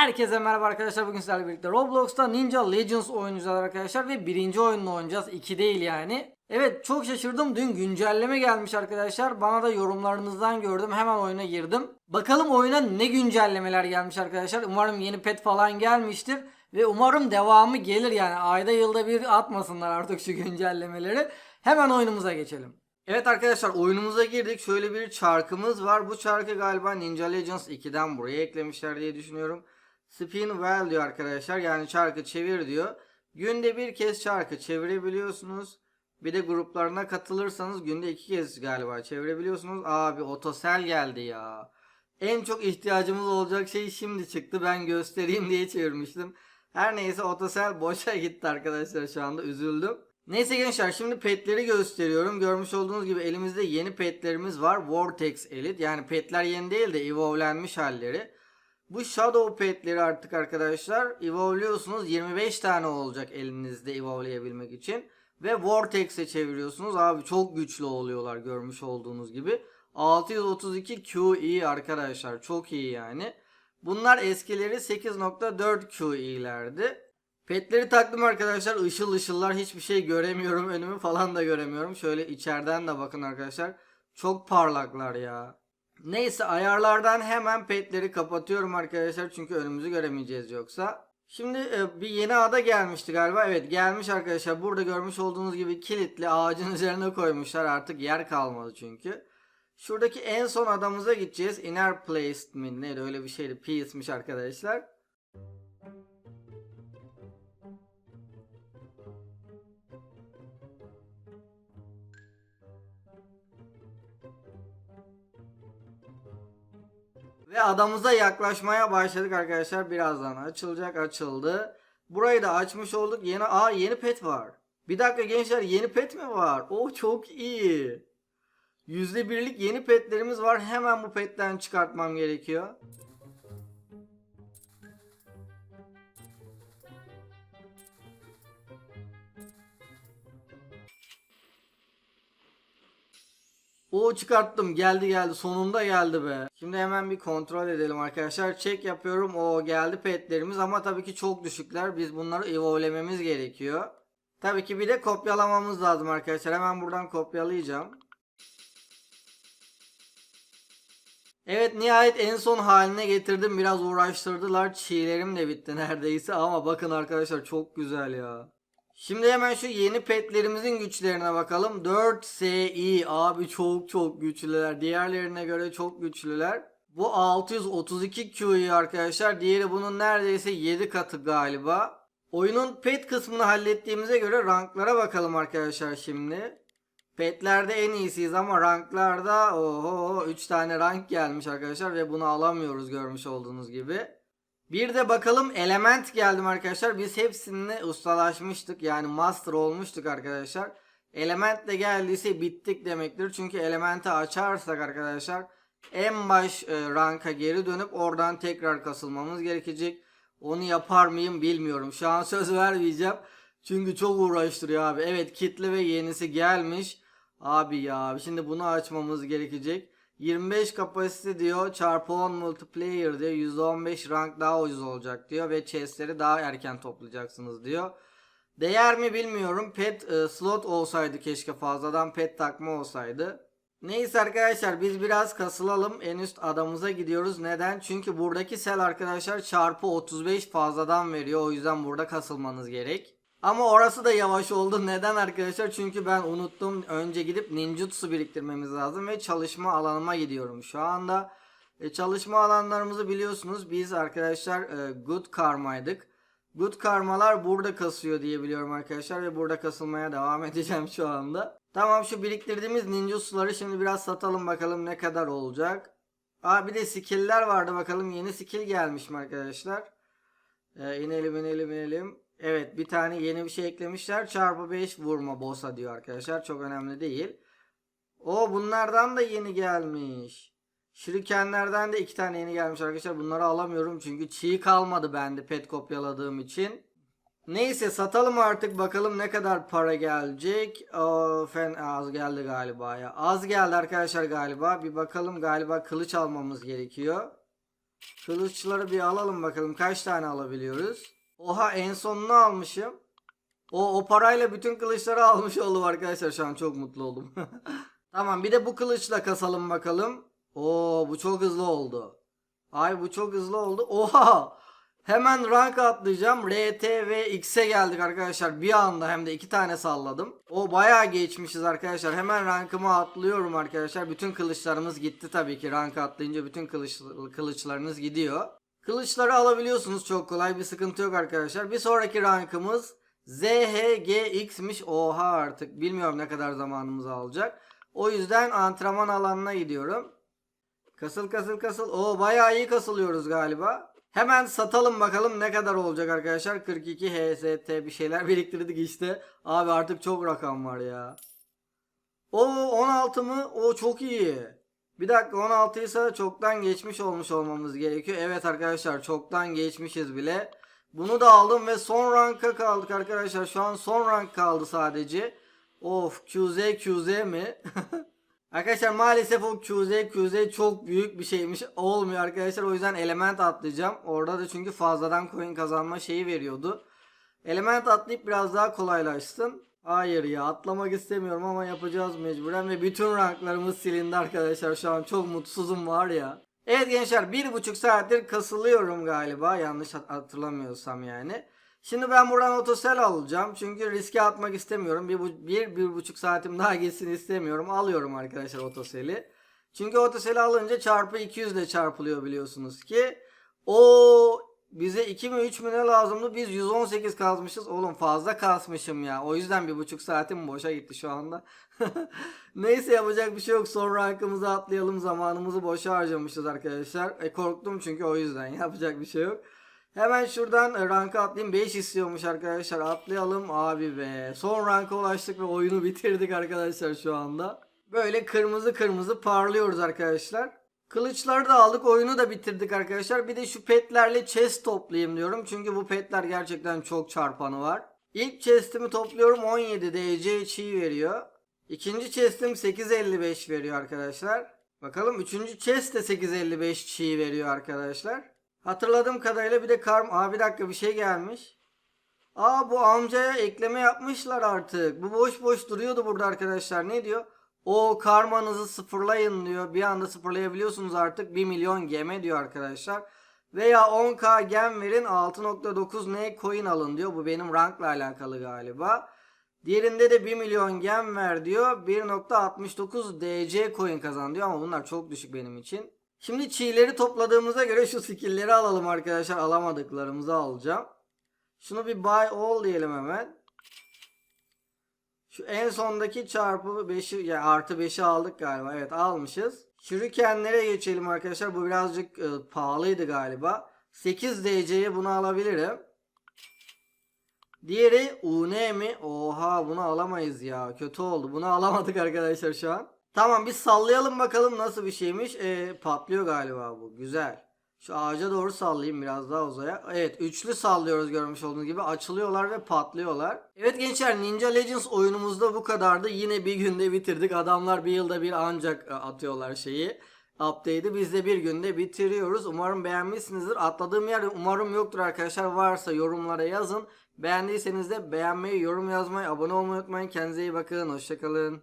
Herkese merhaba arkadaşlar. Bugün sizlerle birlikte Roblox'ta Ninja Legends oynayacağız arkadaşlar ve birinci oyununu oynayacağız. İki değil yani. Evet çok şaşırdım. Dün güncelleme gelmiş arkadaşlar. Bana da yorumlarınızdan gördüm. Hemen oyuna girdim. Bakalım oyuna ne güncellemeler gelmiş arkadaşlar. Umarım yeni pet falan gelmiştir. Ve umarım devamı gelir yani. Ayda yılda bir atmasınlar artık şu güncellemeleri. Hemen oyunumuza geçelim. Evet arkadaşlar oyunumuza girdik. Şöyle bir çarkımız var. Bu çarkı galiba Ninja Legends 2'den buraya eklemişler diye düşünüyorum. Spin well diyor arkadaşlar. Yani çarkı çevir diyor. Günde bir kez çarkı çevirebiliyorsunuz. Bir de gruplarına katılırsanız günde iki kez galiba çevirebiliyorsunuz. Abi otosel geldi ya. En çok ihtiyacımız olacak şey şimdi çıktı. Ben göstereyim diye çevirmiştim. Her neyse otosel boşa gitti arkadaşlar şu anda üzüldüm. Neyse gençler şimdi petleri gösteriyorum. Görmüş olduğunuz gibi elimizde yeni petlerimiz var. Vortex Elite yani petler yeni değil de evolvelenmiş halleri. Bu Shadow petleri artık arkadaşlar evolve'liyorsunuz. 25 tane olacak elinizde evolve'leyebilmek için. Ve Vortex'e çeviriyorsunuz. Abi çok güçlü oluyorlar görmüş olduğunuz gibi. 632 QE arkadaşlar çok iyi yani. Bunlar eskileri 8.4 QE'lerdi. Petleri taktım arkadaşlar. Işıl ışıllar hiçbir şey göremiyorum. Önümü falan da göremiyorum. Şöyle içeriden de bakın arkadaşlar. Çok parlaklar ya. Neyse ayarlardan hemen petleri kapatıyorum arkadaşlar. Çünkü önümüzü göremeyeceğiz yoksa. Şimdi e, bir yeni ada gelmişti galiba. Evet gelmiş arkadaşlar. Burada görmüş olduğunuz gibi kilitli ağacın üzerine koymuşlar. Artık yer kalmadı çünkü. Şuradaki en son adamıza gideceğiz. Inner Placed mi? Neydi öyle bir şeydi. Peace'miş arkadaşlar. Adamıza yaklaşmaya başladık arkadaşlar. Birazdan açılacak açıldı. Burayı da açmış olduk. Yeni aa yeni pet var. Bir dakika gençler yeni pet mi var? Oh çok iyi. Yüzde birlik yeni petlerimiz var. Hemen bu petten çıkartmam gerekiyor. O çıkarttım geldi geldi sonunda geldi be. Şimdi hemen bir kontrol edelim arkadaşlar. Check yapıyorum o geldi petlerimiz ama tabii ki çok düşükler. Biz bunları evolvelememiz gerekiyor. Tabii ki bir de kopyalamamız lazım arkadaşlar. Hemen buradan kopyalayacağım. Evet nihayet en son haline getirdim. Biraz uğraştırdılar. Çiğlerim de bitti neredeyse ama bakın arkadaşlar çok güzel ya. Şimdi hemen şu yeni petlerimizin güçlerine bakalım. 4 SI abi çok çok güçlüler. Diğerlerine göre çok güçlüler. Bu 632 QI arkadaşlar. Diğeri bunun neredeyse 7 katı galiba. Oyunun pet kısmını hallettiğimize göre ranklara bakalım arkadaşlar şimdi. Petlerde en iyisiyiz ama ranklarda oho 3 tane rank gelmiş arkadaşlar ve bunu alamıyoruz görmüş olduğunuz gibi. Bir de bakalım element geldim arkadaşlar. Biz hepsini ustalaşmıştık. Yani master olmuştuk arkadaşlar. Element de geldiyse bittik demektir. Çünkü elementi açarsak arkadaşlar en baş e, ranka geri dönüp oradan tekrar kasılmamız gerekecek. Onu yapar mıyım bilmiyorum. Şu an söz vermeyeceğim. Çünkü çok uğraştırıyor abi. Evet kitle ve yenisi gelmiş. Abi ya şimdi bunu açmamız gerekecek. 25 kapasite diyor çarpı 10 multiplayer diyor %15 rank daha ucuz olacak diyor ve chestleri daha erken toplayacaksınız diyor. Değer mi bilmiyorum pet e, slot olsaydı keşke fazladan pet takma olsaydı. Neyse arkadaşlar biz biraz kasılalım en üst adamıza gidiyoruz. Neden? Çünkü buradaki sel arkadaşlar çarpı 35 fazladan veriyor o yüzden burada kasılmanız gerek. Ama orası da yavaş oldu. Neden arkadaşlar? Çünkü ben unuttum. Önce gidip ninjutsu biriktirmemiz lazım ve çalışma alanıma gidiyorum şu anda. E, çalışma alanlarımızı biliyorsunuz. Biz arkadaşlar e, good karmaydık. Good karmalar burada kasıyor diye biliyorum arkadaşlar ve burada kasılmaya devam edeceğim şu anda. Tamam şu biriktirdiğimiz ninjutsuları şimdi biraz satalım bakalım ne kadar olacak. Aa bir de skill'ler vardı bakalım yeni skill gelmiş mi arkadaşlar? E, inelim inelim inelim. Evet bir tane yeni bir şey eklemişler. Çarpı 5 vurma boss'a diyor arkadaşlar. Çok önemli değil. O bunlardan da yeni gelmiş. Şirikenlerden de iki tane yeni gelmiş arkadaşlar. Bunları alamıyorum çünkü çiğ kalmadı bende pet kopyaladığım için. Neyse satalım artık bakalım ne kadar para gelecek. Fen az geldi galiba ya. Az geldi arkadaşlar galiba. Bir bakalım galiba kılıç almamız gerekiyor. Kılıçları bir alalım bakalım kaç tane alabiliyoruz. Oha en sonunu almışım. O, o parayla bütün kılıçları almış oldum arkadaşlar şu an çok mutlu oldum. tamam bir de bu kılıçla kasalım bakalım. Oo bu çok hızlı oldu. Ay bu çok hızlı oldu. Oha! Hemen rank atlayacağım. RT ve X'e geldik arkadaşlar. Bir anda hem de iki tane salladım. O bayağı geçmişiz arkadaşlar. Hemen rankımı atlıyorum arkadaşlar. Bütün kılıçlarımız gitti tabii ki. Rank atlayınca bütün kılıç, kılıçlarınız gidiyor. Kılıçları alabiliyorsunuz çok kolay. Bir sıkıntı yok arkadaşlar. Bir sonraki rankımız ZHGX'miş. Oha artık. Bilmiyorum ne kadar zamanımızı alacak. O yüzden antrenman alanına gidiyorum. Kasıl kasıl kasıl. Oo bayağı iyi kasılıyoruz galiba. Hemen satalım bakalım ne kadar olacak arkadaşlar. 42 HST bir şeyler biriktirdik işte. Abi artık çok rakam var ya. O 16 mı? O çok iyi. Bir dakika 16 ise çoktan geçmiş olmuş olmamız gerekiyor. Evet arkadaşlar çoktan geçmişiz bile. Bunu da aldım ve son ranka kaldık arkadaşlar. Şu an son rank kaldı sadece. Of QZ QZ mi? Arkadaşlar maalesef o QZ QZ çok büyük bir şeymiş. Olmuyor arkadaşlar. O yüzden element atlayacağım. Orada da çünkü fazladan coin kazanma şeyi veriyordu. Element atlayıp biraz daha kolaylaşsın. Hayır ya atlamak istemiyorum ama yapacağız mecburen ve bütün ranklarımız silindi arkadaşlar. Şu an çok mutsuzum var ya. Evet gençler bir buçuk saattir kasılıyorum galiba yanlış hat- hatırlamıyorsam yani. Şimdi ben buradan otosel alacağım. Çünkü riske atmak istemiyorum. Bir, bir, bir buçuk saatim daha geçsin istemiyorum. Alıyorum arkadaşlar otoseli. Çünkü otoseli alınca çarpı 200 ile çarpılıyor biliyorsunuz ki. O bize 2 mi 3 mü ne lazımdı? Biz 118 kazmışız. Oğlum fazla kasmışım ya. O yüzden bir buçuk saatim boşa gitti şu anda. Neyse yapacak bir şey yok. Son rankımızı atlayalım. Zamanımızı boşa harcamışız arkadaşlar. E korktum çünkü o yüzden. Yapacak bir şey yok. Hemen şuradan e, ranka atlayayım. 5 istiyormuş arkadaşlar. Atlayalım abi be. Son ranka ulaştık ve oyunu bitirdik arkadaşlar şu anda. Böyle kırmızı kırmızı parlıyoruz arkadaşlar. Kılıçları da aldık. Oyunu da bitirdik arkadaşlar. Bir de şu petlerle chest toplayayım diyorum. Çünkü bu petler gerçekten çok çarpanı var. İlk chestimi topluyorum 17 DC çiğ veriyor. İkinci chestim 855 veriyor arkadaşlar. Bakalım üçüncü chest de 855 çiğ veriyor arkadaşlar. Hatırladığım kadarıyla bir de karm... Aa bir dakika bir şey gelmiş. Aa bu amcaya ekleme yapmışlar artık. Bu boş boş duruyordu burada arkadaşlar. Ne diyor? O karmanızı sıfırlayın diyor. Bir anda sıfırlayabiliyorsunuz artık. 1 milyon geme diyor arkadaşlar. Veya 10k gem verin 6.9 ne coin alın diyor. Bu benim rankla alakalı galiba. Diğerinde de 1 milyon gem ver diyor. 1.69 DC coin kazan diyor ama bunlar çok düşük benim için. Şimdi çiğleri topladığımıza göre şu skill'leri alalım arkadaşlar. Alamadıklarımızı alacağım. Şunu bir buy all diyelim hemen. Şu en sondaki çarpı 5'i yani artı 5'i aldık galiba. Evet almışız. Şurikenlere geçelim arkadaşlar. Bu birazcık e, pahalıydı galiba. 8 DC'ye bunu alabilirim. Diğeri UN mi? Oha bunu alamayız ya. Kötü oldu. Bunu alamadık arkadaşlar şu an. Tamam biz sallayalım bakalım nasıl bir şeymiş. Ee, patlıyor galiba bu. Güzel. Şu ağaca doğru sallayayım biraz daha uzaya. Evet üçlü sallıyoruz görmüş olduğunuz gibi. Açılıyorlar ve patlıyorlar. Evet gençler Ninja Legends oyunumuzda bu kadardı. Yine bir günde bitirdik. Adamlar bir yılda bir ancak e, atıyorlar şeyi. Update'i biz de bir günde bitiriyoruz. Umarım beğenmişsinizdir. Atladığım yer umarım yoktur arkadaşlar. Varsa yorumlara yazın. Beğendiyseniz de beğenmeyi, yorum yazmayı, abone olmayı unutmayın. Kendinize iyi bakın. Hoşçakalın.